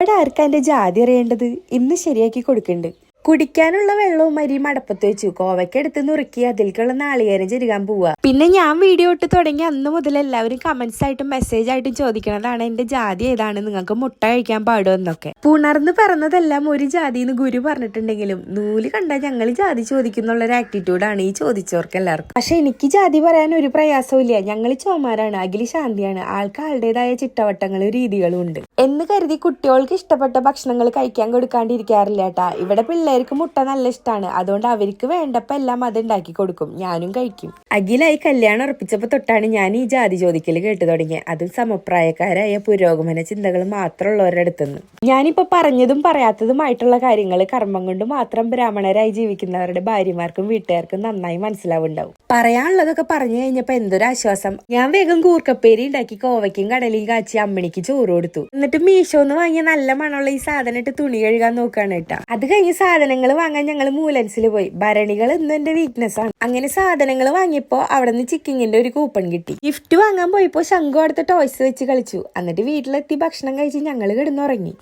ഇവിടെ ആർക്കാ എന്റെ ജാതി അറിയേണ്ടത്? ഇന്ന് ശരിയാക്കി കൊടുക്കുന്നുണ്ട് കുടിക്കാനുള്ള വെള്ളവും അരിയും അടപ്പത്ത് വെച്ചു. കോവയ്ക്കെടുത്ത് നുറുക്കി അതിൽക്കുള്ള നാളികേരം ചെരുകാൻ പോവുക പിന്നെ ഞാൻ വീഡിയോ ഇട്ട് തുടങ്ങി. അന്ന് മുതൽ എല്ലാവരും കമന്റ്സ് ആയിട്ടും മെസ്സേജ് ആയിട്ടും ചോദിക്കണതാണ് എന്റെ ജാതി ഏതാണ്. നിങ്ങൾക്ക് മുട്ട കഴിക്കാൻ പാടോ എന്നൊക്കെ. പുണർന്ന് പറഞ്ഞതെല്ലാം ഒരു ജാതി എന്ന് ഗുരു പറഞ്ഞിട്ടുണ്ടെങ്കിലും നൂൽ കണ്ടാൽ ഞങ്ങൾ ജാതി ചോദിക്കുന്നുള്ള ഒരു ആറ്റിറ്റ്യൂഡാണ് ഈ ചോദിച്ചവർക്ക് എല്ലാവർക്കും. പക്ഷെ എനിക്ക് ജാതി പറയാൻ ഒരു പ്രയാസവും ഇല്ല ഞങ്ങൾ ചോമാരാണ് അഖിലി ശാന്തിയാണ്. ആൾക്ക് ആളുടേതായ ചിട്ടവട്ടങ്ങളും രീതികളും ഉണ്ട്. എന്ന് കരുതി കുട്ടികൾക്ക് ഇഷ്ടപ്പെട്ട ഭക്ഷണങ്ങൾ കഴിക്കാൻ കൊടുക്കാണ്ടിരിക്കാറില്ല ഇവിടെ പിള്ളേർക്ക് മുട്ട നല്ല ഇഷ്ടമാണ് അതുകൊണ്ട് അവർക്ക് വേണ്ടപ്പോ എല്ലാം അത് ഉണ്ടാക്കി കൊടുക്കും. ഞാനും കഴിക്കും. അഖിലായി കല്യാണം ഉറപ്പിച്ചപ്പോ തൊട്ടാണ് ഞാൻ ഈ ജാതി ചോദിക്കൽ കേട്ടു തുടങ്ങിയത് അതും സമപ്രായക്കാരായ പുരോഗമന ചിന്തകൾ മാത്രമുള്ളവരുടെ അടുത്തുനിന്ന്. ഞാനിപ്പോ പറഞ്ഞതും പറയാത്തതുമായിട്ടുള്ള കാര്യങ്ങൾ കർമ്മം കൊണ്ട് മാത്രം ബ്രാഹ്മണരായി ജീവിക്കുന്നവരുടെ ഭാര്യമാർക്കും വീട്ടുകാർക്കും നന്നായി മനസ്സിലാവുണ്ടാവും. പറയാനുള്ളതൊക്കെ പറഞ്ഞു കഴിഞ്ഞപ്പോ എന്തൊരു ആശ്വാസം. ഞാൻ വേഗം കൂർക്കപ്പേരി ഉണ്ടാക്കി കോവയ്ക്കും കടലിൽ കാച്ചി അമ്മണിക്ക് ചോറ് കൊടുത്തു. എന്നിട്ട് മീശോന്ന് വാങ്ങിയ നല്ല മണമുള്ള ഈ സാധനം ഇട്ട് തുണി കഴുകാൻ നോക്കുകയാണ് കേട്ടാ. അത് കഴിഞ്ഞ് സാധനങ്ങൾ വാങ്ങാൻ ഞങ്ങൾ മൂലൻസിൽ പോയി. ഭരണികൾ ഇന്ന് എന്റെ വീക്ക്നെസ് ആണ്. അങ്ങനെ സാധനങ്ങൾ വാങ്ങിയപ്പോ അവിടെ നിന്ന് ചിക്കിങ്ങിന്റെ ഒരു കൂപ്പൺ കിട്ടി. ഗിഫ്റ്റ് വാങ്ങാൻ പോയപ്പോ ശംഖു അടുത്ത ടോയ്സ് വെച്ച് കളിച്ചു. എന്നിട്ട് വീട്ടിലെത്തി ഭക്ഷണം കഴിച്ച് ഞങ്ങൾ കിടന്നുറങ്ങി.